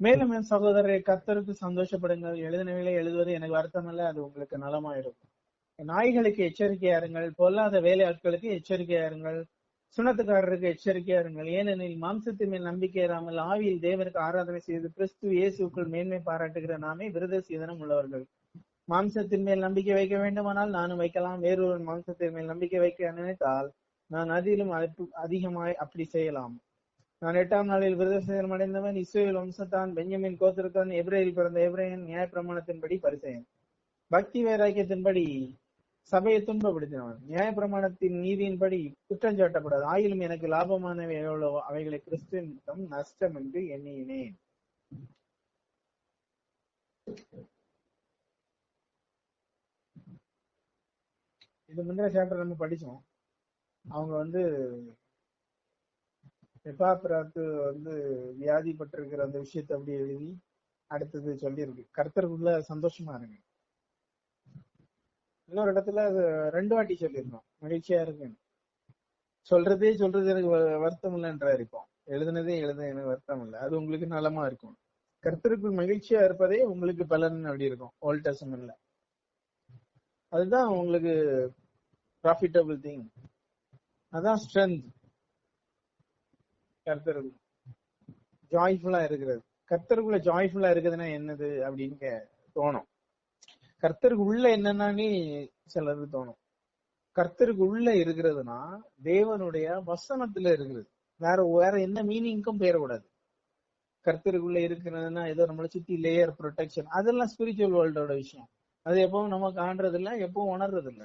மேலும் என் சகோதரரை கத்தருக்கு சந்தோஷப்படுங்கள். எழுதினவைகளை எழுதுவது எனக்கு வருத்தமல்ல அது உங்களுக்கு நலமாயிடும் நாய்களுக்கு எச்சரிக்கையா இருங்கள் பொல்லாத வேலையாட்களுக்கு எச்சரிக்கையா இருங்கள் சுனத்துக்காரருக்கு எச்சரிக்கையா இருங்கள். ஏனெனில் மாம்சத்தின் மேல் நம்பிக்கை இராமல் ஆவியில் தேவனுக்கு ஆராதனை செய்து கிறிஸ்து இயேசுக்குள் மேன்மை பாராட்டுகிற நாமே விருத சீதனம் உள்ளவர்கள். மாம்சத்தின் மேல் நம்பிக்கை வைக்க வேண்டுமானால் நானும் வைக்கலாம். வேறொரு மாம்சத்தின் மேல் நம்பிக்கை வைக்க நினைத்தால் நான் அதிலும் அதிகமாய் அப்படி செய்யலாம். நான் எட்டாம் நாளில் விருதசேதனம் அடைந்தவன் இஸ்ரேல் வம்சத்தான் பெஞ்சமின் கோத்திரத்தான் எப்ரேயில் பிறந்த எப்ரேயன் நியாயப்பிரமாணத்தின்படி பரிசெயன். பக்தி வைராக்கியத்தின்படி சபையை துன்பப்படுத்தினவன். நியாயப்பிரமாணத்தின் நீதியின்படி குற்றஞ்சாட்டப்படாது ஆயிலும் எனக்கு லாபமானவை எவ்வளவோ அவைகளை கிறிஸ்துவ நஷ்டம் என்று எண்ணினேன். இது முந்தின சாப்டர் நம்ம படிச்சோம். அவங்க வந்து எபாப்பிராத்து வந்து வியாதிப்பட்டிருக்கிற அந்த விஷயத்தை அப்படி எழுதி அடுத்தது சொல்லியிருக்கு. கர்த்தருக்குள்ள சந்தோஷமா இருங்க. இன்னொரு இடத்துல அது ரெண்டு வாட்டி சொல்லியிருந்தோம். மகிழ்ச்சியா இருக்குன்னு சொல்றதே சொல்றது எனக்கு வ- வருத்தம் இல்லைன்றா இருக்கும். எழுதுனதே எழுத எனக்கு வருத்தம் இல்லை. அது உங்களுக்கு நலமா இருக்கும். கர்த்தருக்குள் மகிழ்ச்சியா இருப்பதே உங்களுக்கு பலன் அப்படி இருக்கும். ஓல்ட் டெஸ்டமென்ட்ல அதுதான் உங்களுக்கு ப்ராஃபிட்டபிள் திங் அதான் ஸ்ட்ரென்த் கர்த்தருக்கு ஜாய்ஃபுல்லா இருக்கிறது. கர்த்தருக்குள்ள ஜாய்ஃபுல்லா இருக்குதுன்னா என்னது அப்படின்னு தோணும். கர்த்தருக்கு உள்ள என்னன்னானே சிலது தோணும். கர்த்தருக்கு உள்ள இருக்கிறதுனா தேவனுடைய வசனத்துல இருக்கிறது. வேற வேற என்ன மீனிங்க்கும் போயிடக்கூடாது. கர்த்தருக்குள்ள இருக்கிறதுனா ஏதோ நம்மளை சுத்தி லேயர் ப்ரொடெக்ஷன் அதெல்லாம் ஸ்பிரிச்சுவல் வேர்ல்டோட விஷயம். அது எப்பவும் நம்ம காண்றது இல்லை எப்பவும் உணர்றது இல்ல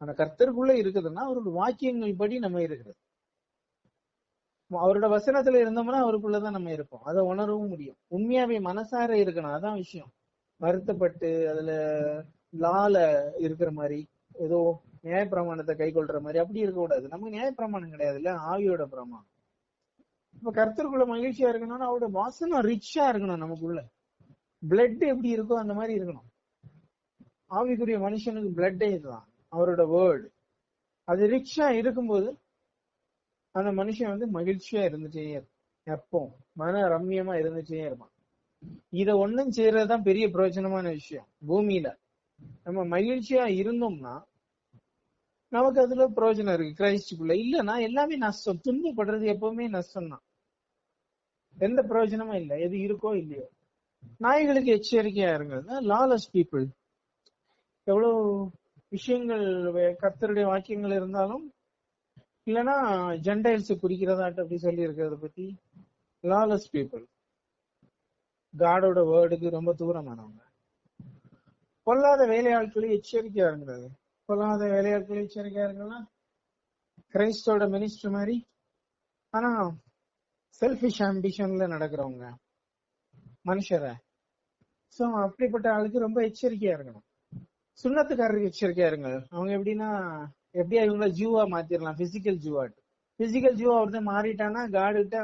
ஆனா கர்த்தருக்குள்ள இருக்குதுன்னா அவரோட வாக்கியங்கள் படி நம்ம இருக்கிறது. அவரோட வசனத்துல இருந்தோம்னா அவருக்குள்ளதான் நம்ம இருப்போம். அதை உணரவும் முடியும். உண்மையாவே மனசார இருக்கணும். அதான் விஷயம். வருத்தப்பட்டு அதுல லால இருக்கிற மாதிரி ஏதோ நியாயப்பிரமாணத்தை கை கொள்ற மாதிரி அப்படி இருக்க கூடாது நமக்கு நியாயப்பிரமாணம் கிடையாது இல்ல ஆவியோட பிரமாணம். இப்ப கர்த்தருக்குள்ள மகிழ்ச்சியா இருக்கணும்னா அவரோட வாசனம் ரிச்சா இருக்கணும் நமக்குள்ள. பிளட் எப்படி இருக்கோ அந்த மாதிரி இருக்கணும். ஆவிக்குரிய மனுஷனுக்கு பிளட்டே இதுதான். அவரோட வேர்டு அது ரிச்சா இருக்கும்போது அந்த மனுஷன் வந்து மகிழ்ச்சியா இருந்துட்டே இருக்கும் எப்போ? மன ரம்மியமா இருந்துட்டே இருப்பான். இத ஒண்ணும் செய்யறதுதான் பெரிய பிரயோஜனமான விஷயம் பூமியில. நம்ம மகிழ்ச்சியா இருந்தோம்னா நமக்கு அதுல பிரயோஜனம் இருக்கு. கிரைஸ்டுக்குள்ள இல்லைன்னா எல்லாமே நஷ்டம். துன்பப்படுறது எப்பவுமே நஷ்டம் தான் எந்த பிரயோஜனமும் இல்லை. எது இருக்கோ இல்லையோ. நாய்களுக்கு எச்சரிக்கையா இருங்கிறது லாலஸ் பீப்புள் எவ்வளவு விஷயங்கள் கர்த்தருடைய வாக்கியங்கள் இருந்தாலும் இல்லனா ஜென்டைல்ஸ் குறிக்கிறதாட்டு அப்படி சொல்லி இருக்கிறத பத்தி லாலஸ் பீப்புள் காடோட வேர்டுக்கு ரொம்ப தூரமானவங்க. பொல்லாத வேலையாட்களை எச்சரிக்கையா இருங்கிறது பொல்லாத வேலையாட்களை எச்சரிக்கையா இருக்கலாம் கிரைஸ்டோட மினிஸ்டர் மாதிரி. ஆனா செல்ஃபிஷ் ஆம்பிஷன்ல நடக்கிறவங்க மனுஷரை. சோ அப்படிப்பட்ட ஆளுக்கு ரொம்ப எச்சரிக்கையா இருக்கணும். சுண்ணத்துக்காரருக்கு எச்சரிக்கையா இருங்க அவங்க எப்படின்னா எப்படியா இவங்கள ஜூவா மாத்திரலாம்? பிசிக்கல் ஜூவாட்டு. பிசிக்கல் ஜூவா ஒருத்தன் மாறிட்டான்னா காடுகிட்ட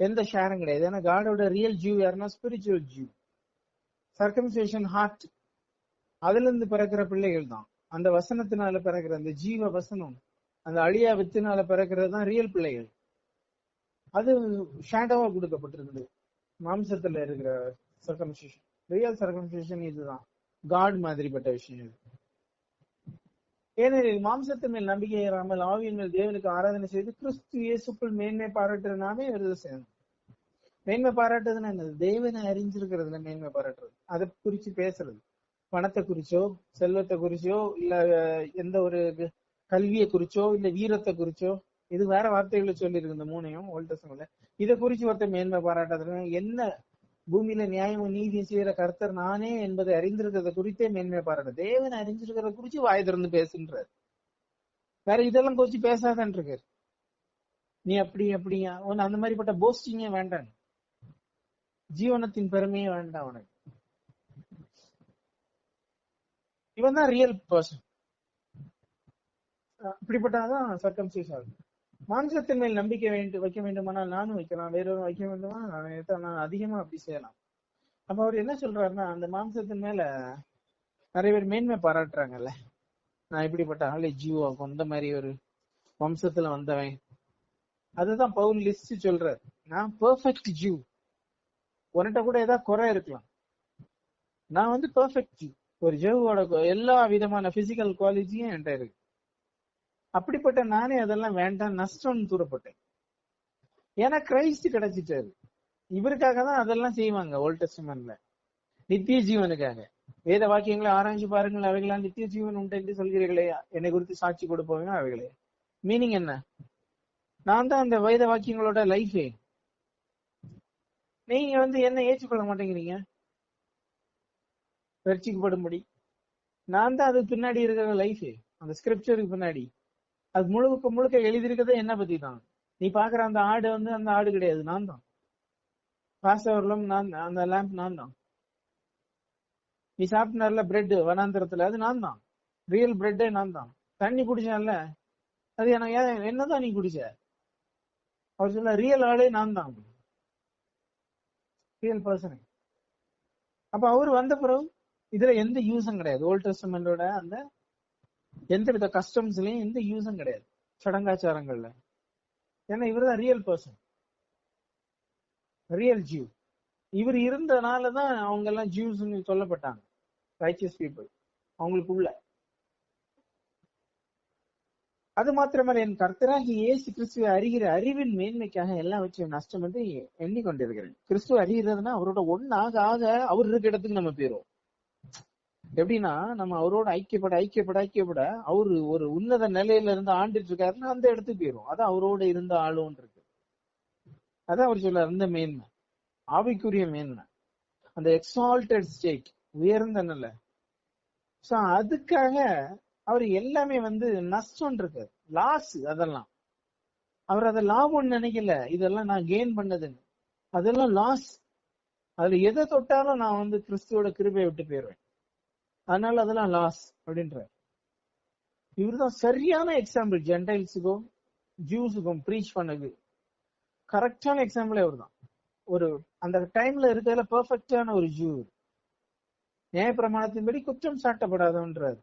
எந்த ஷேரும் கிடையாது. ஏன்னா காடோட ரியல் ஜூ யாருன்னா ஸ்பிரிச்சுவல் ஜூ சர்க்கம்சேஷன் ஹார்ட் அதுல இருந்து பிறக்கிற பிள்ளைகள் தான் அந்த வசனத்தினால பிறக்கிற அந்த ஜீவ வசனம் அந்த அழியா வித்தினால பிறக்கிறது தான் ரியல் பிள்ளைகள். அது ஷேடோவா கொடுக்கப்பட்டிருக்குது. மாம்சத்துல இருக்கிற சர்க்கம்சேஷன் ரியல் சர்க்கம்சேஷன் இதுதான். காட் மாதிரிப்பட்ட விஷயம் இது. ஏனெனில் மாம்சத்தின் மேல் நம்பிக்கை இராமல் ஆவியின் மேல் தேவனுக்கு ஆராதனை செய்து கிறிஸ்து இயேசுக்குள் மேன்மை பாராட்டுற விருது செய்யணும் மேன்மை பாராட்டுறதுன்னா என்னது? தேவனை அறிஞ்சிருக்கிறதுல மேன்மை பாராட்டுறது. அதை குறிச்சு பேசுறது. பணத்தை குறிச்சோ செல்வத்தை குறிச்சோ இல்ல எந்த ஒரு கல்வியை குறிச்சோ இல்ல வீரத்தை குறிச்சோ இது வேற வார்த்தைகளை சொல்லியிருக்கு இந்த மூணையும் ஓல்டசம்ல இதை குறிச்சு ஒருத்தர் மேன்மை பாராட்டாதுன்னா என்ன பூமியில நியாயமும் நீதியும் செய்யற கர்த்தர் நானே என்பதை அறிந்திருக்கிறத குறித்தே மேன்மை பாராட்டு. தேவன் அறிஞ்சிருக்கிறத குறிச்சு வாய் திறந்து பேசுன்றார். வேற இதெல்லாம் குறிச்சு பேசாதான் இருக்காரு. நீ அப்படி அப்படியா உன் அந்த மாதிரிப்பட்ட போஸ்டிங்கே வேண்டாம். ஜீவனத்தின் பெருமையே வேண்டாம் உனக்கு இவன் தான் ரியல் பர்சன் இப்படிப்பட்டாதான் சர்க்கம் சீஸ் ஆகும் மாம்சத்தின் மேல் நம்பிக்கை வேண்டும் வைக்க வேண்டுமானால் நானும் வைக்கலாம். வேறொரு வைக்க வேண்டுமா? நான் நான் அதிகமா அப்படி செய்யலாம். அப்ப அவர் என்ன சொல்றாருன்னா அந்த மாம்சத்தின் மேல நிறைய பேர் மேன்மை பாராட்டுறாங்கல்ல. நான் இப்படிப்பட்ட ஆளு ஜீவா கொண்ட மாதிரி ஒரு வம்சத்துல வந்தவன். அதுதான் பவுல் லிஸ்ட் சொல்றாரு. நான் பெர்ஃபெக்ட் ஜீவ் உன்கிட்ட கூட ஏதாவது குறை இருக்கலாம். நான் வந்து பெர்ஃபெக்ட் ஒரு ஜெவோட எல்லா விதமான பிசிக்கல் குவாலிட்டியும் என்கிட்ட இருக்கு. அப்படிப்பட்ட நானே அதெல்லாம் வேண்டாம் நஷ்டம்னு தூரப்பட்டேன். ஏன்னா கிரைஸ்ட் கிடைச்சிட்டாரு. இவருக்காக தான் அதெல்லாம் செய்வாங்க ஓல்ட் டெஸ்ட்மென்ட்ல நித்திய ஜீவனுக்காக. வேத வாக்கியங்களை ஆராய்ச்சி பாருங்கள் அவைகளால் நித்திய ஜீவன் உண்டு என்று சொல்கிறீர்களே. என்னை குறித்து சாட்சி கொடுப்பவங்க அவைகளே. மீனிங் என்ன? நான் தான் அந்த வேத வாக்கியங்களோட லைஃபே நீங்க வந்து என்ன ஏற்றுக்கொள்ள மாட்டேங்கிறீங்க? ரட்சிக்கப்படும்படி நான் தான் அதுக்கு பின்னாடி இருக்கிற லைஃபே அந்த ஸ்கிரிப்சருக்கு பின்னாடி. அது முழுக்க முழுக்க எழுதியிருக்கதே என்ன பத்தி தான். நீ பாக்குற அந்த ஆடு வந்து அந்த ஆடு கிடையாது நான் தான். பாசவர்களும் நான் அந்த லேம்ப் நான் தான். நீ சாப்பிட்டார்ல பிரெட் வனாந்திரத்துல அது நான் தான். ரியல் பிரெட்டே நான் தான். தண்ணி குடிச்சேன்ல அது எனக்கு என்னதான் நீ குடிச்ச? அவர் சொல்ல ரியல் ஆளே நான் தான். ரியல் பர்சன் அப்ப அவர் வந்த பிறகு இதுல எந்த யூஸும் கிடையாது. ஓல்ட் டெஸ்டமெண்டோட அந்த எந்த வித கஸ்டம்ஸ்லயும் எந்த யூஸும் கிடையாது. சடங்காச்சாரங்கள்ல. ஏன்னா இவர் தான் ரியல் பர்சன் ரியல் ஜியூ இவர் இருந்தனால தான் அவங்க எல்லாம் ஜியூஸ்னு சொல்லப்பட்டாங்க. ரைச்சியஸ் பீப்புள் அவங்களுக்குள்ள. அது மாத்திரமல்ல என் கர்த்தராகி இயேசு கிறிஸ்துவை அறிகிற அறிவின் மேன்மைக்காக எல்லாவற்றையும் நஷ்டம் என்று எண்ணிக்கொண்டிருக்கிறேன். கிறிஸ்துவ அறிகிறதுனா அவரோட ஒன்னாக ஆக அவர் இருக்க இடத்துக்கு நம்ம போயிரும் எப்படின்னா நம்ம அவரோட ஐக்கியப்பட ஐக்கியப்பட ஐக்கியப்பட அவரு ஒரு உன்னத நிலையில இருந்து ஆண்டுட்டு இருக்காருன்னா அந்த இடத்துக்கு போயிரும். அதான் அவரோட இருந்த ஆளும் இருக்கு. அதான் அவர் சொல்ல அந்த மேன்மை. ஆவிக்குரிய மேன்மை. அந்த எக்ஸால்டட் ஸ்டேக் உயர்ந்த நிலை. சோ அதுக்காக அவர் எல்லாமே வந்து நஷ்டம் இருக்கு. லாஸ் அதெல்லாம். அவர் அதை லாபம்னு நினைக்கல. இதெல்லாம் நான் கெயின் பண்ணதுன்னு. அதெல்லாம் லாஸ் அதுல எதை தொட்டாலும் நான் வந்து கிறிஸ்துவோட கிருபையை விட்டு போயிருவேன் அதனால அதெல்லாம் லாஸ் அப்படின்ற இவர்தான் சரியான எக்ஸாம்பிள் ஜென்டைல்ஸுக்கும் ஜூஸுக்கும் ப்ரீச் பண்ணது. கரெக்டான எக்ஸாம்பிளே அவர் தான் ஒரு அந்த டைம்ல இருக்கிறதுல பெர்ஃபெக்டான ஒரு ஜூ நியாய பிரமாணத்தின்படி குற்றம் சாட்டப்படாதவன்றார்.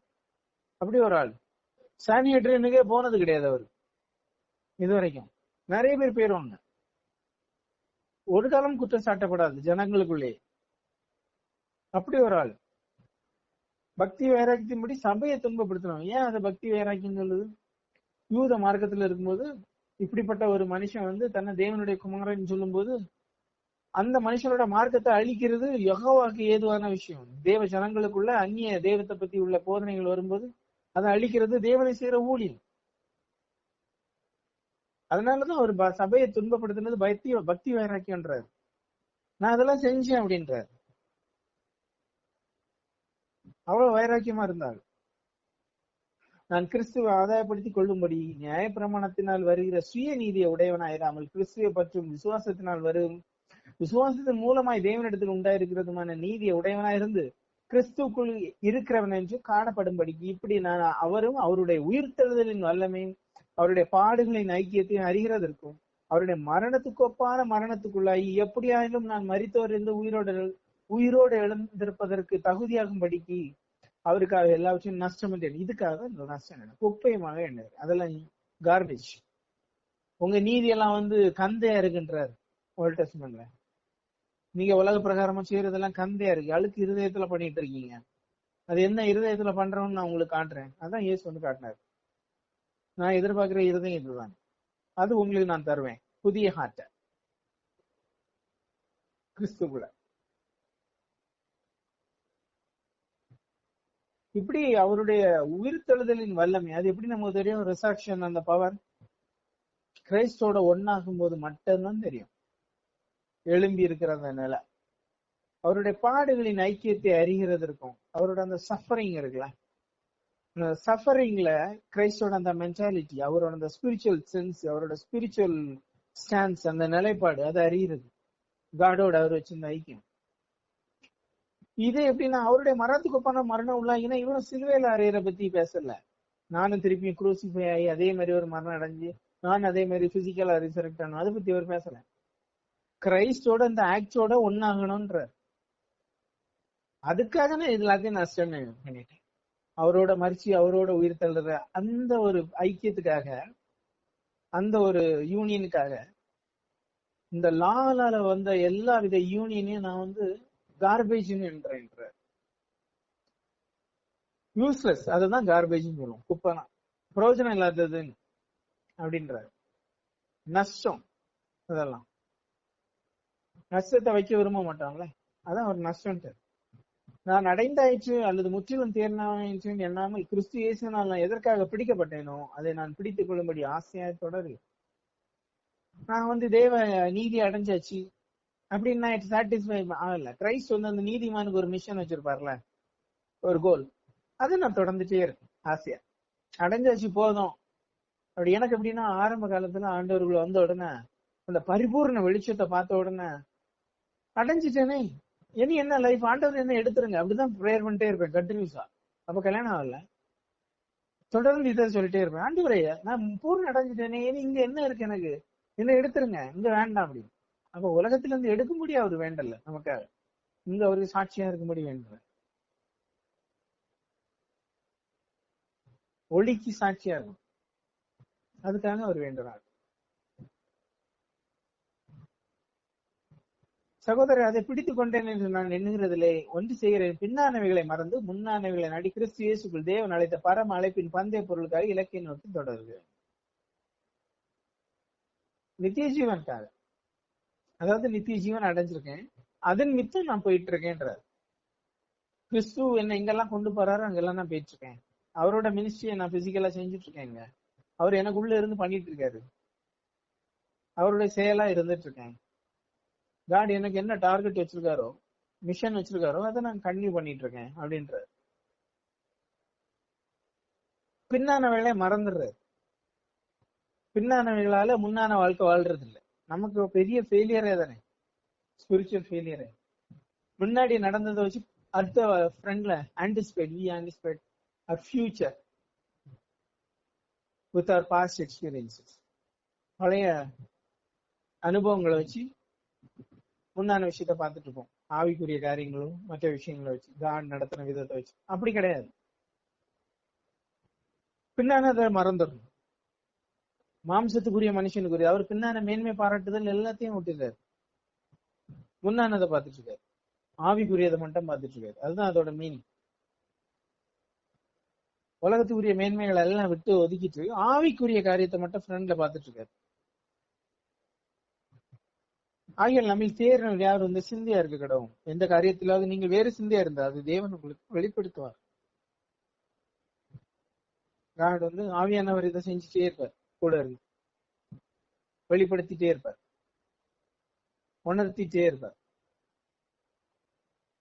அப்படி ஒரு ஆள். சானியட்ரினுக்கே போனது கிடையாது அவர். இது வரைக்கும் நிறைய பேர் போயிருவாங்க. ஒரு காலம் குற்றம் சாட்டப்படாது ஜனங்களுக்குள்ளே அப்படி ஒரு ஆள். பக்தி வைராக்கியத்தின்படி சபையை துன்பப்படுத்தணும் ஏன் அதை பக்தி வைராக்கியம் சொல்லுது? யூத மார்க்கத்துல இருக்கும்போது இப்படிப்பட்ட ஒரு மனுஷன் வந்து தன்னை தேவனுடைய குமாரன் சொல்லும்போது அந்த மனுஷனோட மார்க்கத்தை அழிக்கிறது யகோவாக்கு ஏதுவான விஷயம். தேவ ஜனங்களுக்குள்ள அந்நிய தெய்வத்தை பத்தி உள்ள போதனைகள் வரும்போது அதை அழிக்கிறது தேவனை செய்யற ஊழியம். அதனாலதான் அவர் ப- சபையை துன்பப்படுத்தினது பக்தி பக்தி வைராக்கியன்றார் நான் அதெல்லாம் செஞ்சேன் அப்படின்றார். அவ்வளவு வைராக்கியமா இருந்தாள் நான் கிறிஸ்துவை ஆதாயப்படுத்திக் கொள்ளும்படி நியாய பிரமாணத்தினால் வருகிற சுய நீதியை உடையவனாயிராமல் கிறிஸ்துவை பற்றும் விசுவாசத்தினால் வரும் விசுவாசத்தின் மூலமாய் தேவனிடத்தில் உண்டாயிருக்கிறதுமான நீதியை உடையவனாயிருந்து கிறிஸ்துக்குள் இருக்கிறவன் என்று காணப்படும்படிக்கு இப்படி நான் அவரும் அவருடைய உயிர்த்தெழுதலின் வல்லமையும் அவருடைய பாடுகளின் ஐக்கியத்தையும் அறிகிறதற்கும் அவருடைய மரணத்துக்கு ஒப்பான மரணத்துக்குள்ளாகி எப்படியாயிலும் நான் மறித்தவர் இருந்து உயிரோடு உயிரோடு எழுந்திருப்பதற்கு தகுதியாகும்படிக்கு அவருக்காக எல்லாவற்றையும் நஷ்டம் என்று இதுக்காக இந்த நஷ்டம் என்ன குப்பையமாக என்ன அதெல்லாம் கார்பேஜ் உங்க நீதி எல்லாம் வந்து கந்தையா இருக்குன்றார். ஓல்ட் டெஸ்ட்மென்ட்ல நீங்க உலக பிரகாரமா செய்யறதெல்லாம் கந்தையா இருக்கு. அழுக்கு இருதயத்துல பண்ணிட்டு இருக்கீங்க. அது என்ன இருதயத்துல பண்றோம்னு நான் உங்களுக்கு காட்டுறேன். அதான் இயேசு வந்து காட்டினார். நான் எதிர்பார்க்கிற இருதயம் இதுதான். அது உங்களுக்கு நான் தருவேன். புதிய ஹார்ட்ட கிறிஸ்துக்குள்ள. இப்படி அவருடைய உயிர்த்தெழுதலின் வல்லமை அது எப்படி நமக்கு தெரியும்? ரிசாக்ஷன் அந்த பவர் கிரைஸ்டோட ஒன்னாகும் போது மட்டும்தான் தெரியும். எழும்பி இருக்கிற அந்த நிலை. அவருடைய பாடுகளின் ஐக்கியத்தை அறிகிறதற்கும் அவரோட அந்த சஃபரிங் இருக்குல்ல? அந்த சஃபரிங்ல கிரைஸ்டோட அந்த மென்டாலிட்டி அவரோட அந்த ஸ்பிரிச்சுவல் சென்ஸ் அவரோட ஸ்பிரிச்சுவல் ஸ்டான்ஸ் அந்த நிலைப்பாடு அதை அறிகிறது. காடோட அவர் வச்சிருந்த ஐக்கியம். இது எப்படின்னா அவருடைய மரணத்துக்கு ஒப்பான மரணம் உள்ளாகினா இவரும் சிலுவையில அறையிற பத்தி பேசல. நானும் திருப்பி குரூசிஃபை ஆகி அதே மாதிரி ஒரு மரணம் அடைஞ்சு நான் அதே மாதிரி பிசிக்கலா ரிசரக்ட் ஆனும். அதை பத்தி அவர் பேசல. கிரைஸ்டோட இந்த ஆக்டோட ஒன்னாகணும்ன்ற அதுக்காக நான் எல்லாத்தையும் நஷ்டம் பண்ணிட்டேன். அவரோட மறிச்சு அவரோட உயிர் தள்ளுற அந்த ஒரு ஐக்கியத்துக்காக அந்த ஒரு யூனியனுக்காக இந்த லாலால வந்த எல்லா வித யூனியனையும் நான் வந்து கார்பேஜ்னு என்றேன் யூஸ்லெஸ் அதுதான் கார்பேஜ்னு சொல்லுவோம். குப்பைனா பிரயோஜனம் இல்லாததுன்னு அப்படின்றாரு. நஷ்டம். அதெல்லாம். நஷ்டத்தை வைக்க விரும்ப மாட்டாங்களே. அதான் ஒரு நஷ்டம் நான் அடைந்தாயிற்று அல்லது முற்றிலும் தேர்ந்தாயிற்று எண்ணாமல் கிறிஸ்து இயேசுனால் நான் எதற்காக பிடிக்கப்பட்டேனோ அதை நான் பிடித்துக் கொள்ளும்படி ஆசையா தொடரு. நான் வந்து தேவ நீதி அடைஞ்சாச்சு. அப்படின்னு இட் சாட்டிஸ்ஃபை ஆகல கிரைஸ்ட் வந்து அந்த நீதிமானுக்கு ஒரு மிஷன் வச்சிருப்பார்ல. ஒரு கோல் அது நான் தொடர்ந்துட்டே இருக்கேன். ஆசையா. அடைஞ்சாச்சு போதும். அப்படி எனக்கு எப்படின்னா ஆரம்ப காலத்துல ஆண்டவர்கள் வந்த உடனே அந்த பரிபூர்ண வெளிச்சத்தை பார்த்த உடனே அடைஞ்சிட்டேனே. இனி என்ன லைஃப் ஆண்டவர் என்ன எடுத்துருங்க? அப்படிதான் ப்ரேயர் பண்ணிட்டே இருப்பேன் கண்டினியூஸா அப்ப கல்யாணம் ஆகல. தொடர்ந்து இதை சொல்லிட்டே இருப்பேன். ஆண்டு நான் பூர்ணம் அடைஞ்சிட்டேனே. இனி இங்க என்ன இருக்கு எனக்கு? என்ன எடுத்துருங்க? இங்க வேண்டாம் அப்படின்னு. அப்ப உலகத்துல இருந்து எடுக்கும்படி அவர் வேண்டல நமக்காக. இங்க அவருக்கு சாட்சியா இருக்கும்படி வேண்டல. ஒளிக்கு சாட்சியா இருக்கும். அதுக்காக அவர் வேண்டுறார். சகோதரர் அதை பிடித்துக் கொண்டேன் என்று நான் எண்ணுகிறதிலே ஒன்று செய்கிறேன். பின்னானவைகளை மறந்து முன்னானவைகளை நடி கிறிஸ்து இயேசுக்குள் தேவன் அழைத்த பரம அழைப்பின் பந்தய பொருளுக்காக இலக்கிய நோக்கி தொடர்கிறேன். நித்திய ஜீவனுக்காக. அதாவது நித்திய ஜீவன் அடைஞ்சிருக்கேன். அதன் மித்தம் நான் போயிட்டு இருக்கேன்றார் கிறிஸ்து என்னை எங்கெல்லாம் கொண்டு போறாரோ அங்கெல்லாம் நான் போயிட்டு இருக்கேன் அவரோட மினிஸ்ட்ரியை நான் பிசிக்கலா செஞ்சுட்டு இருக்கேங்க அவர் எனக்குள்ள இருந்து பண்ணிட்டு இருக்காரு அவருடைய செயலா இருந்துட்டு இருக்கேன் காட் எனக்கு என்ன டார்கெட் வச்சிருக்காரோ மிஷன் வச்சிருக்காரோ அதை நான் கன்டினியூ பண்ணிட்டு இருக்கேன் அப்படின்ற வேலையை மறந்துடுறாரு. பின்னானவைகளால முன்னான வாழ்க்கை வாழ்றது இல்லை நமக்கு பெரிய ஃபெயிலியரே தானே? ஸ்பிரிச்சுவல் ஃபெயிலியரே முன்னாடி நடந்ததை வச்சு அடுத்த ஃப்ரெண்ட்ல anticipate we anticipate a future with our past experiences பழைய அனுபவங்களை வச்சு முன்னான விஷயத்த பார்த்துட்டு இருப்போம். ஆவிக்குரிய காரியங்களும் மற்ற விஷயங்களை வச்சு காட் நடத்தின விதத்தை வச்சு. அப்படி கிடையாது. பின்னான அதை மறந்துடணும். மாம்சத்துக்குரிய மனுஷனுக்குரிய அவர் பின்னான மேன்மை பாராட்டுதல் எல்லாத்தையும் விட்டுருக்காரு முன்னானதை பார்த்துட்டு இருக்காரு ஆவிக்குரியதை மட்டும் பார்த்துட்டு இருக்காரு அதுதான் அதோட மீனிங் உலகத்துக்குரிய மேன்மைகளை எல்லாம் விட்டு ஒதுக்கிட்டு ஆவிக்குரிய காரியத்தை மட்டும் ஃப்ரெண்ட்ல பார்த்துட்டு இருக்காரு ஆகிய நம்ம தேர்வு யார்? வந்து சிந்தியா இருக்க கடவும் எந்த காரியத்திலாவது நீங்க வேறு சிந்தியா இருந்தா அது தேவன் உங்களுக்கு வெளிப்படுத்துவார். காட் வந்து ஆவியானவர் இதை செஞ்சுட்டே இருப்பார் கூட இருந்து வெளிப்படுத்திட்டே இருப்பார். உணர்த்திட்டே இருப்பார்.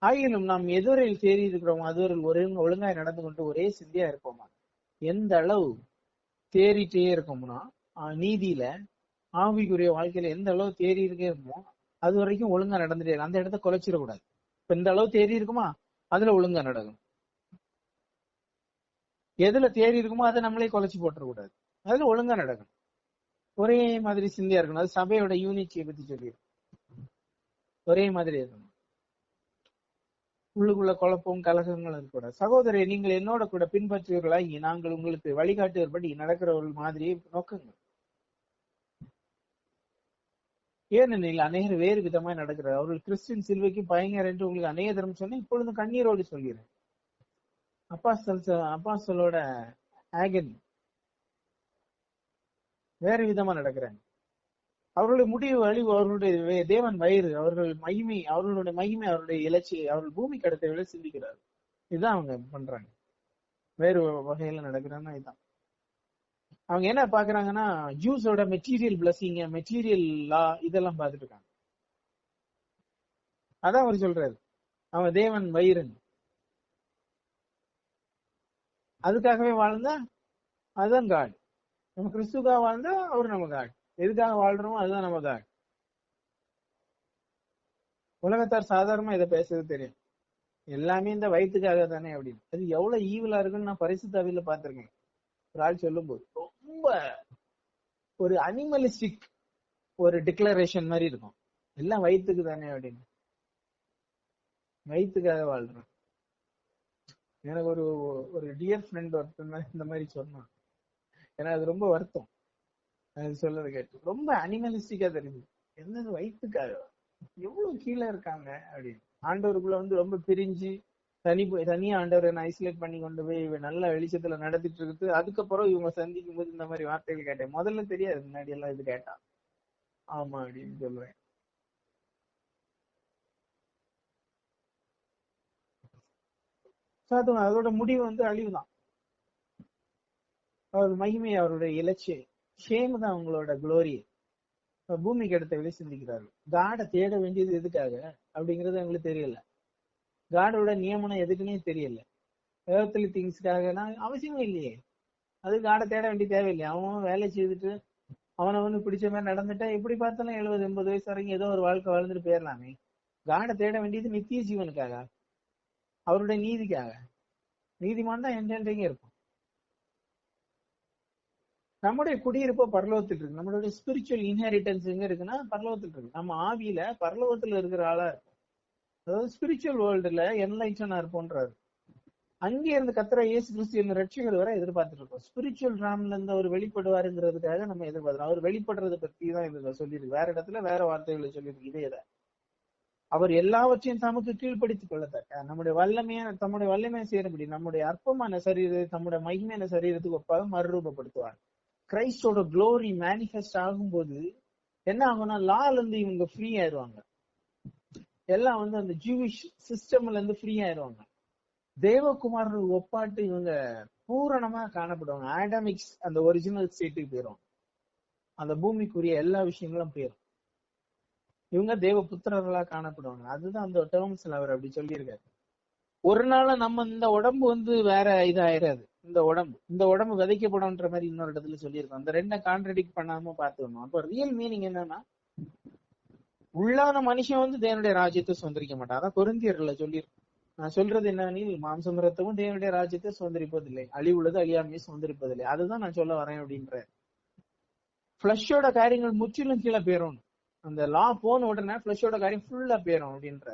ஆயினும் நாம் எதுவரையில் தேறி இருக்கிறோமோ அதுவரையில் ஒரே ஒழுங்காய் நடந்து கொண்டு ஒரே சிந்தியா இருப்போமா? எந்த அளவு தேறிட்டே இருக்கோம்னா நீதியில ஆவிக்குரிய வாழ்க்கையில எந்த அளவு தேறி இருக்கோமோ அது வரைக்கும் ஒழுங்கா நடந்துட்டே அந்த இடத்த குலைச்சிடக்கூடாது. இப்ப இந்த அளவு தேறி இருக்குமா? அதுல ஒழுங்கா நடக்கும் எதுல தேறி இருக்குமோ அதை நம்மளே குலைச்சு போட்டுறக்கூடாது. அதுல ஒழுங்கா நடக்கணும். ஒரே மாதிரி சிந்தியா இருக்கணும். அது சபையோட யூனிட்டியை பத்தி சொல்லிடும். ஒரே மாதிரி இருக்கணும். உள்ளுக்குள்ள குழப்பம் கலகங்கள் இருக்கக்கூடாது. சகோதரி நீங்கள் என்னோட கூட பின்பற்றுவர்களாகி நாங்கள் உங்களுக்கு வழிகாட்டுவபடி நடக்கிறவர்கள் மாதிரி நோக்கங்கள். ஏனெனில் அநேகர் வேறு விதமாய் நடக்கிறார். அவர்கள் கிறிஸ்டின் சிலுவைக்கு பயங்கர் என்று உங்களுக்கு அநேக தரம் சொன்னேன். இப்பொழுது கண்ணீரோடு சொல்கிறேன். அப்பா சொலோட ஆகன் வேறு விதமா நடக்கிறாங்க. அவர்களுடைய முடிவு அழிவு அவர்களுடைய தேவன் வயிறு அவர்கள் மகிமை அவர்களுடைய மகிமை அவருடைய இலச்சி அவர்கள் பூமி கடத்தை விட சிந்திக்கிறார் இதுதான் அவங்க பண்றாங்க. வேறு வகையில நடக்கிறாங்கன்னா இதுதான். அவங்க என்ன பாக்குறாங்கன்னா ஜூஸோட மெட்டீரியல் பிளஸிங்க மெட்டீரியல் லா இதெல்லாம் பார்த்துட்டு இருக்காங்க. அதான் அவர் சொல்றாரு. அவன் தேவன் வயிறுன்னு. அதுக்காகவே வாழ்ந்தா அதுதான் காட் நம்ம கிறிஸ்துக்காக வாழ்ந்தா அவர் நம்ம காட் எதுக்காக வாழ்றோமோ அதுதான் நம்ம காட் உலகத்தார் சாதாரணமா இதை பேசுறது தெரியும். எல்லாமே இந்த வயிற்றுக்காக தானே அப்படின்னு. அது எவ்வளவு ஈவிலா இருக்குன்னு நான் பரிசு தவில பாத்திருக்கேன் ஒரு ஆள் சொல்லும் போது ரொம்ப ஒரு அனிமலிஸ்டிக் ஒரு டிக்ளரேஷன் மாதிரி இருக்கும். எல்லாம் வயிற்றுக்கு தானே அப்படின்னு. வயிற்றுக்காக வாழ்றோம். எனக்கு ஒரு ஒரு டியர் ஃப்ரெண்ட் ஒருத்தன் இந்த மாதிரி சொன்னான். ஏன்னா அது ரொம்ப வருத்தம். அது சொல்றது கேட்டு. ரொம்ப அனிமலிஸ்டிக்கா தெரியுது என்னது வயிற்றுக்காக எவ்வளவு கீழே இருக்காங்க அப்படின்னு. ஆண்டவருக்குள்ள வந்து ரொம்ப பிரிஞ்சு தனி தனியா ஆண்டவரை ஐசோலேட் பண்ணி கொண்டு போய் இவன் நல்ல வெளிச்சத்துல நடத்திட்டு இருக்குது. அதுக்கப்புறம் இவங்க சந்திக்கும் போது இந்த மாதிரி வார்த்தைகள் கேட்டேன். முதல்ல தெரியாது முன்னாடி எல்லாம் இது கேட்டான் ஆமா அப்படின்னு சொல்லுவேன் அதோட முடிவு வந்து அழிவுதான். அவர் மகிமை அவருடைய இலட்சிய ஷேம் தான் அவங்களோட குளோரி பூமிக்கு அடுத்த விலை சிந்திக்கிறார்கள். காடை தேட வேண்டியது எதுக்காக? அப்படிங்கறது அவங்களுக்கு தெரியல. காடோட நியமனம் எதுக்குன்னே தெரியல. ஏர்த்லி திங்ஸ்க்காகனா அவசியமே இல்லையே. அது காடை தேட வேண்டிய தேவையில்லை. அவன் வேலை செய்துட்டு அவனை வந்து பிடிச்ச மாதிரி நடந்துட்டா எப்படி பார்த்தாலும் எழுபது எண்பது வயசு வரைக்கும் ஏதோ ஒரு வாழ்க்கை வாழ்ந்துட்டு போயிடலாமே. காடை தேட வேண்டியது நித்திய ஜீவனுக்காக. அவருடைய நீதிக்காக. நீதிமான் தான் என்றென்றைக்கும் இருக்கும். நம்முடைய குடியிருப்போ பரலோகத்தில் இருக்கு நம்மளுடைய ஸ்பிரிச்சுவல் இன்ஹெரிட்டன்ஸ் எங்க இருக்குன்னா பரலோகத்தில் இருக்கு நம்ம ஆவியில பரலோகத்துல இருக்கிற ஆளா இருக்கும் அதாவது ஸ்பிரிச்சுவல் வேர்ல்டுல என்லைட்டனா இருப்போன்றாரு. அங்கே இருந்து கத்திர இயேசு கிறிஸ்து என்ன ரட்சிகள் வரை எதிர்பார்த்துட்டு இருக்கோம். ஸ்பிரிச்சுவல் ராம்ல இருந்து அவர் வெளிப்படுவாருங்கிறதுக்காக நம்ம எதிர்பார்க்கிறோம். அவர் வெளிப்படுறத பத்தி தான் இதுல சொல்லியிருக்கு. வேற இடத்துல வேற வார்த்தைகளை சொல்லியிருக்கு. இதே இதை அவர் எல்லாவற்றையும் தமக்கு கீழ்ப்படுத்திக் கொள்ளத்தக்க. நம்முடைய வல்லமையான தம்முடைய வல்லமையை சேரும்படி நம்முடைய அற்பமான சரீரத்தை தம்முடைய மகிமையான சரீரத்துக்கு ஒப்பாக மறுரூபப்படுத்துவார். கிரைஸ்டோட குளோரி மேனிஃபெஸ்ட் ஆகும்போது என்ன ஆகும்னா லால இருந்து இவங்க ஃப்ரீ ஆயிடுவாங்க எல்லாம் வந்து அந்த ஜூவிஷ் சிஸ்டம்ல இருந்து ஃப்ரீ ஆயிடுவாங்க தேவகுமார் ஒப்பாட்டு இவங்க பூரணமா காணப்படுவாங்க. ஆடமிக்ஸ் அந்த ஒரிஜினல் ஸ்டேட்டுக்கு போயிடும் அந்த பூமிக்குரிய எல்லா விஷயங்களும் போயிடும் இவங்க தேவ புத்திரர்களா காணப்படுவாங்க. அதுதான் அந்த டேர்ம்ஸ்ல அவர் அப்படி சொல்லியிருக்காரு. ஒரு நாள் நம்ம இந்த உடம்பு வந்து வேற இதாயிராது. இந்த உடம்பு இந்த உடம்பு விதைக்கப்படும்ன்ற மாதிரி இன்னொரு இடத்துல சொல்லியிருக்கோம் அந்த ரெண்டை கான்ட்ரடிக்ட் பண்ணாம பாத்துக்கணும் அப்ப ரியல் மீனிங் என்னன்னா உள்ளான மனுஷன் வந்து தேவனுடைய ராஜ்யத்தை சுதந்திரிக்க மாட்டான். அதான் பொருந்தியர்ல சொல்லியிருக்கோம் நான் சொல்றது என்னன்னு மாம்சம் ரத்தமும் தேவனுடைய ராஜ்யத்தை சுதந்திரிப்பதில்லை. அழிவுள்ளது அழியாமையை சுதந்திரிப்பதில்லை. அதுதான் நான் சொல்ல வரேன் அப்படின்ற. பிளஷோட காரியங்கள் முற்றிலும் கீழே போயிடும் அந்த லா போன உடனே பிளஷோட காரியம் ஃபுல்லா போயிரும் அப்படின்ற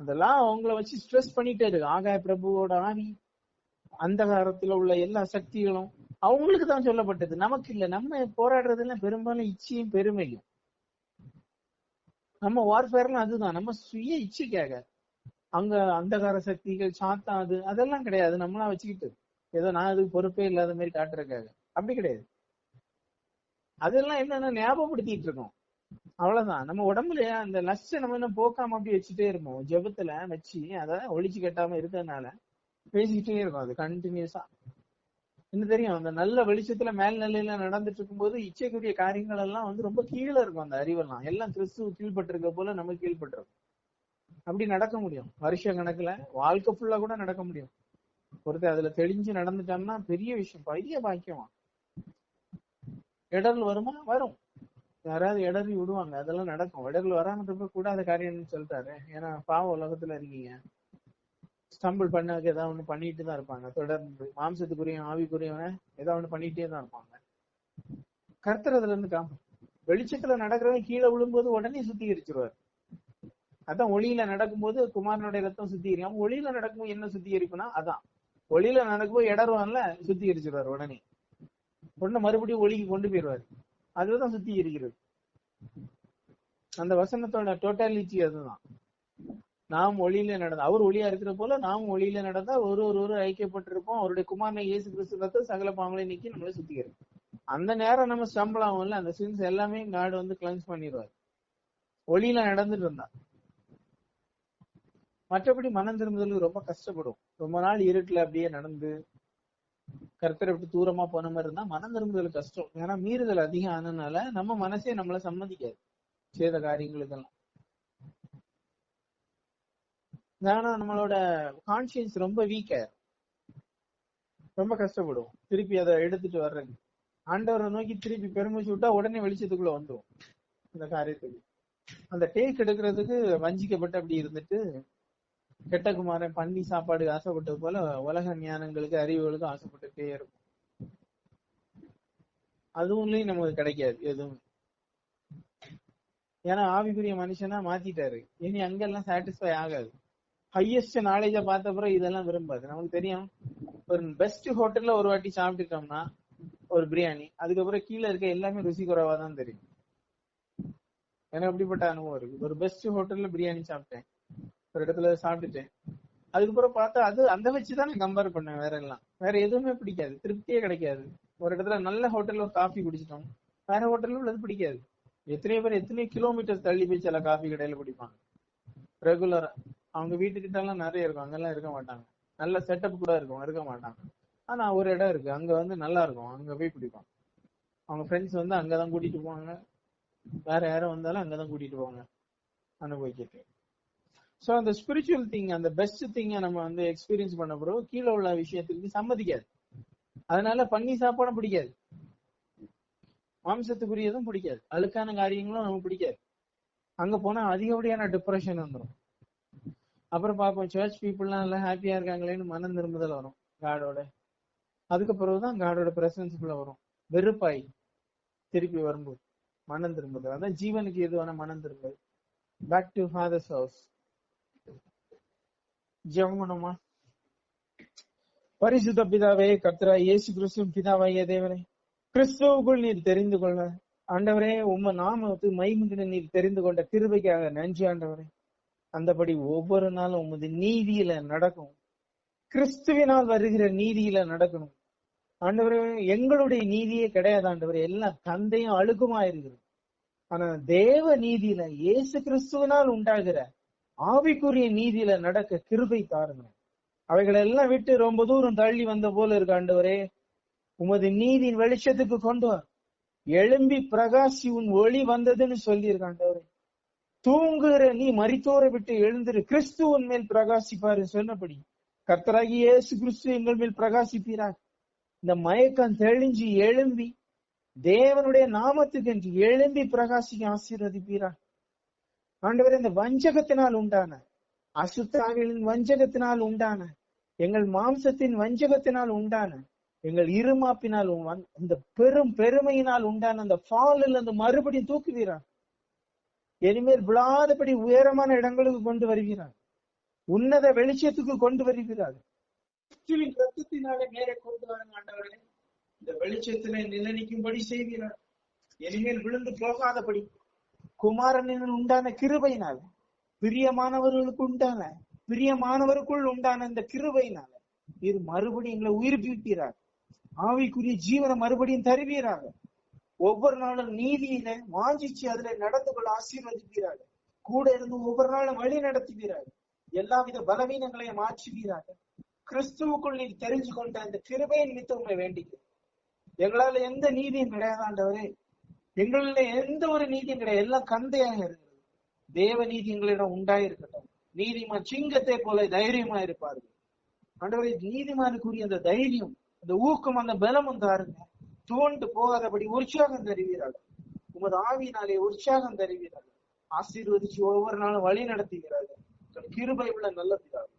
அந்த லா அவங்கள வச்சு ஸ்ட்ரெஸ் பண்ணிட்டே இருக்கு. ஆகாய பிரபுவோட ஆவி அந்த காலத்துல உள்ள எல்லா சக்திகளும் அவங்களுக்கு தான் சொல்லப்பட்டது. நமக்கு இல்ல நம்ம போராடுறது எல்லாம் பெரும்பாலும் இச்சையும் பெருமையும். நம்ம வார்ஃபேர்லாம் அதுதான். நம்ம சுய இச்சைக்காக. அங்க அந்தகார சக்திகள் சாத்தா அது அதெல்லாம் கிடையாது. நம்மளா வச்சுக்கிட்டு ஏதோ நான் அதுக்கு பொறுப்பே இல்லாத மாதிரி காட்டுறதுக்காக. அப்படி கிடையாது. அதெல்லாம் என்னன்னா ஞாபகப்படுத்திட்டு இருக்கோம். அவ்வளவுதான். நம்ம உடம்புல அந்த லட்ச நம்ம என்ன போக்காம அப்படி வச்சுட்டே இருப்போம். ஜெபத்துல வச்சு அதை ஒழிச்சு கட்டாம இருக்கிறதுனால பேசிக்கிட்டே இருக்கும் அது கண்டினியூஸா என்ன தெரியும் அந்த நல்ல வெளிச்சத்துல மேல் நிலையில நடந்துட்டு இருக்கும்போது இச்சைக்குரிய காரியங்கள் எல்லாம் வந்து ரொம்ப கீழே இருக்கும் அந்த அறிவெல்லாம். எல்லாம் கிறிஸ்து கீழ்பட்டிருக்க போல நம்ம கீழ்பட்டிருக்கும் அப்படி நடக்க முடியும். வருஷ கணக்குல வாழ்க்கை ஃபுல்லா கூட நடக்க முடியும். ஒருத்தர் அதுல தெளிஞ்சு நடந்துட்டோம்னா பெரிய விஷயம் பெரிய பாக்கியமா? இடர்ல வருமா? வரும். யாராவது இடறி விடுவாங்க அதெல்லாம் நடக்கும். இடர்ல வராம இருக்க கூடாத காரியம்னு சொல்லிட்டாரு. ஏன்னா பாவ உலகத்துல இருக்கீங்க. ஸ்டம்பிள் பண்ணாக்க ஏதாவது ஒண்ணு பண்ணிட்டு தான் இருப்பாங்க. தொடர்ந்து மாம்சத்துக்குரிய ஆவிக்குரியவன ஏதாவது ஒண்ணு பண்ணிட்டே தான் இருப்பாங்க. கர்த்தரதுல இருந்து காம வெளிச்சத்துல நடக்கிறவன் கீழே விழும்போது உடனே சுத்திகரிச்சிருவார். அதான் ஒளியில நடக்கும்போது குமாரனுடைய ரத்தம் சுத்திகரிக்கும். ஒளியில நடக்கும்போது என்ன சுத்திகரிப்புனா அதான். ஒளியில நடக்கும்போது இடருவான்ல சுத்திகரிச்சிருவார் உடனே. உடனே மறுபடியும் ஒளிக்கு கொண்டு போயிடுவாரு. அதுதான் சுத்திகரிக்கிறது. அந்த வசனத்தோட டோட்டாலிட்டி அதுதான். நாம் ஒளியில நடந்த அவர் ஒளியா இருக்கிற போல நாம் ஒளியில நடந்தா ஒரு ஒரு ஒரு ஐக்கியப்பட்டிருப்போம். அவருடைய குமாரனை இயேசு கிறிஸ்து சகல பாவங்களை நீக்கி நம்மளை சுத்திக்கிறோம் அந்த நேரம் நம்ம ஸ்டம்பிள் ஆகும்ல அந்த சின்ஸ் எல்லாமே காடு வந்து கிளன்ஸ் பண்ணிடுவார். ஒளியில நடந்துட்டு இருந்தா. மற்றபடி மனம் திரும்புதலுக்கு ரொம்ப கஷ்டப்படும். ரொம்ப நாள் இருட்டுல அப்படியே நடந்து கர்த்தரை விட்டு தூரமா போன மாதிரி இருந்தா மனம் திரும்புதல் கஷ்டம். ஏன்னா மீறுதல் அதிகம் ஆனதுனால நம்ம மனசே நம்மள சம்மதிக்காது. செய்த காரியங்களுக்கெல்லாம் ஆனா நம்மளோட கான்சியன்ஸ் ரொம்ப வீக்க ரொம்ப கஷ்டப்படும் திருப்பி அதை எடுத்துட்டு வர்றது ஆண்டவரை நோக்கி திருப்பி பெருமிச்சு விட்டா உடனே வெளிச்சத்துக்குள்ள வந்துடும் இந்த காரியத்துக்கு. அந்த டேக் எடுக்கிறதுக்கு வஞ்சிக்கப்பட்டு அப்படி இருந்துட்டு கெட்ட குமாரன் பண்ணி சாப்பாடு ஆசைப்பட்டது போல உலக ஞானங்களுக்கு அறிவுகளுக்கு ஆசைப்பட்டுட்டே இருக்கும். அதுவும்லயும் நமக்கு கிடைக்காது எதுவும். ஏன்னா ஆவிக்குரிய மனுஷனா மாத்திட்டாரு. இனி அங்கெல்லாம் சாட்டிஸ்ஃபை ஆகாது. ஹையஸ்ட் நாலேஜ பார்த்த அப்புறம் இதெல்லாம் விரும்பாது. நமக்கு தெரியும் ஒரு பெஸ்ட் ஹோட்டல்ல ஒரு வாட்டி சாப்பிட்டுட்டோம்னா ஒரு பிரியாணி அதுக்கப்புறம் கீழே இருக்க எல்லாமே ருசி குறைவா தான் தெரியும். எனக்கு அப்படிப்பட்ட அனுபவம் இருக்கு. ஒரு பெஸ்ட் ஹோட்டல்ல பிரியாணி சாப்பிட்டேன். ஒரு இடத்துல சாப்பிட்டுட்டேன். அதுக்கப்புறம் பார்த்தா அது அந்த வச்சுதான் நான் கம்பேர் பண்ணேன் வேற எல்லாம். வேற எதுவுமே பிடிக்காது. திருப்தியே கிடைக்காது. ஒரு இடத்துல நல்ல ஹோட்டல்ல ஒரு காஃபி குடிச்சிட்டோம். வேற ஹோட்டல்ல உள்ளது பிடிக்காது. எத்தனையோ பேர் எத்தனையோ கிலோமீட்டர் தள்ளி போய் சில காஃபி கடையில குடிப்பாங்க. ரெகுலரா அவங்க வீட்டுக்கிட்ட எல்லாம் நிறைய இருக்கும். அங்கெல்லாம் இருக்க மாட்டாங்க. நல்ல செட்டப் கூட இருக்கும். இருக்க மாட்டாங்க. ஆனா ஒரு இடம் இருக்கு. அங்க வந்து நல்லா இருக்கும். அங்க போய் பிடிக்கும் அவங்க ஃப்ரெண்ட்ஸ் வந்து அங்கதான் கூட்டிட்டு போவாங்க. வேற யாரும் வந்தாலும் அங்கதான் கூட்டிட்டு போவாங்க. அனுபவிக்கிட்டு ஸோ அந்த ஸ்பிரிச்சுவல் திங் அந்த பெஸ்ட் திங்கை நம்ம வந்து எக்ஸ்பீரியன்ஸ் பண்ண பிறகு கீழே உள்ள விஷயத்துக்கு சம்மதிக்காது. அதனால பண்ணி சாப்பாடும் பிடிக்காது. மாம்சத்துக்குரியதும் பிடிக்காது. அழுக்கான காரியங்களும் நமக்கு பிடிக்காது. அங்க போனா அதிகப்படியான டிப்ரெஷன் வந்துடும் அப்புறம் பார்ப்போம். சர்ச் பீப்புள்லாம் நல்லா ஹாப்பியா இருக்காங்களேன்னு மனம் திரும்புதல் வரும். காடோட அதுக்கு பிறகுதான் காடோட பிரசன்ஸ்குள்ள வரும். வெறுப்பாய் திருப்பி வரும்போது மனம் திரும்புதல் அதான் ஜீவனுக்கு எதுவான மனம் திரும்புதல் பேக் டு ஃபாதர்ஸ் ஹவுஸ் ஜெபம் பண்ணுமா பரிசுத்த பிதாவே கத்ரா இயேசு கிறிஸ்துவின் பிதாவாகிய தேவனே கிறிஸ்துவுக்குள் நீர் தெரிந்து கொள்ள. ஆண்டவரே உம்ம நாமத்து மைமுந்தின நீர் தெரிந்து கொண்ட கிருபைக்காக நன்றி ஆண்டவரே. அந்தபடி ஒவ்வொரு நாளும் உமது நீதியில நடக்கும். கிறிஸ்துவினால் வருகிற நீதியில நடக்கணும். ஆண்டவரே எங்களுடைய நீதியே கிடையாது ஆண்டவர். எல்லாம் தந்தையும் அழுக்குமா இருக்கிறது. ஆனா தேவ நீதியில இயேசு கிறிஸ்துவினால் உண்டாகிற ஆவிக்குரிய நீதியில நடக்க கிருபை தாருங்க அவைகளை எல்லாம் விட்டு ரொம்ப தூரம் தள்ளி வந்த போல இருக்கு ஆண்டவரே. உமது நீதியின் வெளிச்சத்துக்கு கொண்டு வா. எழும்பி பிரகாசி உன் ஒளி வந்ததுன்னு சொல்லி ஆண்டவரே. தூங்குகிற நீ மறித்தோரை விட்டு எழுந்திரு. கிறிஸ்து உன் மேல் பிரகாசிப்பாரு சொன்னபடி கர்த்தராகி இயேசு கிறிஸ்து எங்கள் மேல் பிரகாசிப்பீரார் இந்த மயக்கம் தெளிஞ்சு எழும்பி தேவனுடைய நாமத்துக்கு என்று எழும்பி பிரகாசிக்க ஆசீர்வதிப்பீரா ஆண்டவர் இந்த வஞ்சகத்தினால் உண்டான அசுத்தாவிகளின் வஞ்சகத்தினால் உண்டான எங்கள் மாம்சத்தின் வஞ்சகத்தினால் உண்டான எங்கள் இருமாப்பினால் இந்த பெரும் பெருமையினால் உண்டான அந்த ஃபாலில் அந்த மறுபடியும் தூக்குவீரா இனிமேல் விழாதபடி உயரமான இடங்களுக்கு கொண்டு வருகிறார். உன்னத வெளிச்சத்துக்கு கொண்டு வருகிறார். ரத்தத்தினாலே மேலே கொண்டு வரும் இந்த நிலநிக்கும்படி செய்கிறார். இனிமேல் விழுந்து போகாதபடி. குமாரனின் உண்டான கிருபையினால பிரியமானவர்களுக்கு உண்டான பிரியமானவருக்குள் உண்டான இந்த கிருபையினால இது மறுபடியும் எங்களை உயிர்ப்பிக்கிறார். ஆவிக்குரிய ஜீவனை மறுபடியும் தருவீராக. ஒவ்வொரு நாளும் நீதியில வாஞ்சிச்சு அதுல நடந்து கொள்ள ஆசீர்வதிப்பீராக. கூட இருந்து ஒவ்வொரு நாளும் வழி நடத்துவீராக. எல்லாவித பலவீனங்களையும் மாற்றுவீராக. கிறிஸ்துவுக்குள் நீ தெரிஞ்சு கொண்ட அந்த கிருபையை நிமித்த உண்மை வேண்டிக்கிறேன். எங்களால எந்த நீதியும் கிடையாதாண்டவரே எங்களில எந்த ஒரு நீதியும் கிடையாது. எல்லாம் கந்தையாக இருக்கிறது. தேவ நீதி எங்களிடம் உண்டாயிருக்கட்டும். நீதிமான் சிங்கத்தை போல தைரியமா இருப்பார்கள். ஆண்டவரே நீதிமானுக்குரிய அந்த தைரியம் அந்த ஊக்கம் அந்த பலமும் தாருங்க. தோண்டு போகாதபடி உற்சாகம் தருவீர்கள். உமது ஆவியினாலே உற்சாகம் தருவீர்கள். ஆசீர்வதிச்சு ஒவ்வொரு நாளும் வழி நடத்துகிறார்கள் கிருபை உள்ள நல்ல பிதாவே.